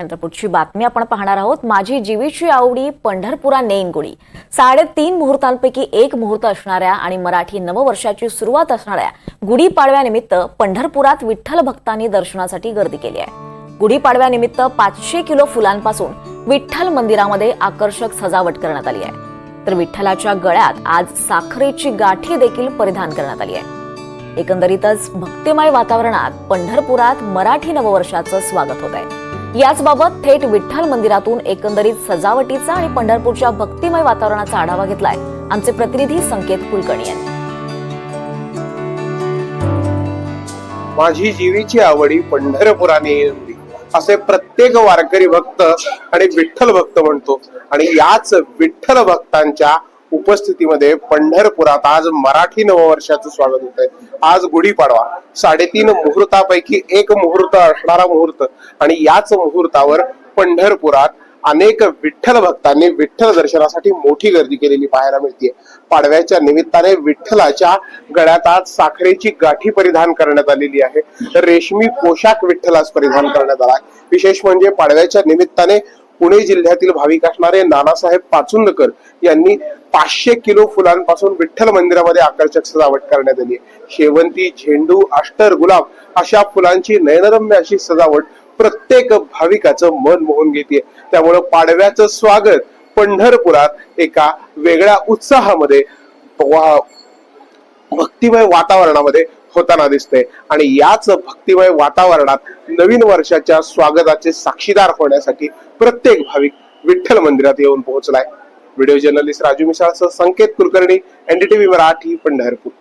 त्यानंतर पुढची बातमी आपण पाहणार आहोत. माझी जीवीची आवडी पंढरपुरा नेनगुडी. साडेतीन मुहूर्तांपैकी एक मुहूर्त असणाऱ्या आणि मराठी नववर्षाची सुरुवात असणाऱ्या गुढीपाडव्यानिमित्त पंढरपुरात विठ्ठल भक्तांनी दर्शनासाठी गर्दी केली आहे. गुढीपाडव्यानिमित्त पाचशे किलो फुलांपासून विठ्ठल मंदिरामध्ये आकर्षक सजावट करण्यात आली आहे. तर विठ्ठलाच्या गळ्यात आज साखरेची गाठी देखील परिधान करण्यात आली आहे. एकंदरीतच भक्तिमय वातावरणात पंढरपुरात मराठी नववर्षाचं स्वागत होत आहे. याचबाबत थेट विठ्ठल मंदिरातून एकंदरीत सजावटीचा आणि पंढरपूरच्या भक्तिमय वातावरणाचा आढावा घेतलाय. आमचे प्रतिनिधी संकेत कुलकर्णी यांनी. माझी जीवीची आवडी पंढरपुराने असे प्रत्येक वारकरी भक्त आणि विठ्ठल भक्त म्हणतो. आणि याच विठ्ठल भक्तांच्या उपस्थितीमध्ये पंढरपुरात आज मराठी नववर्षाचं स्वागत होत आहे आज गुढीपाडवा साडेतीन मुहूर्तापैकी एक मुहूर्त असणारा मुहूर्त. आणि याच मुहूर्तावर पंढरपुरात अनेक विठ्ठल भक्तांनी विठ्ठल दर्शनासाठी मोठी गर्दी केलेली पाहायला मिळते पाडव्याच्या निमित्ताने विठ्ठलाच्या गळ्यात आज साखरेची गाठी परिधान करण्यात आलेली आहे. रेशमी पोशाख विठ्ठलास परिधान करण्यात आला आहे. विशेष म्हणजे पाडव्याच्या निमित्ताने पुणे जिल्ह्यातील भाविक असणारे नानासाहेब पाचुंदकर यांनी पाचशे किलो फुलांपासून विठ्ठल मंदिरामध्ये आकर्षक सजावट करण्यात आली शेवंती झेंडू अष्टर गुलाब अशा फुलांची नयनरम्य अशी सजावट प्रत्येक भाविकाचं मन मोहून घेते. त्यामुळं पाडव्याचं स्वागत पंढरपुरात एका वेगळ्या उत्साहामध्ये वा- भक्तिमय वातावरणामध्ये होताना दिसते आणि याच भक्तिमय वातावरणात नवीन वर्षाच्या स्वागताचे साक्षीदार होण्यासाठी प्रत्येक भाविक विठ्ठल मंदिरात येऊन पोहोचलाय. व्हिडिओ जर्नलिस्ट राजू मिसाळसह संकेत कुलकर्णी एनडीटीव्ही मराठी पंढरपूर.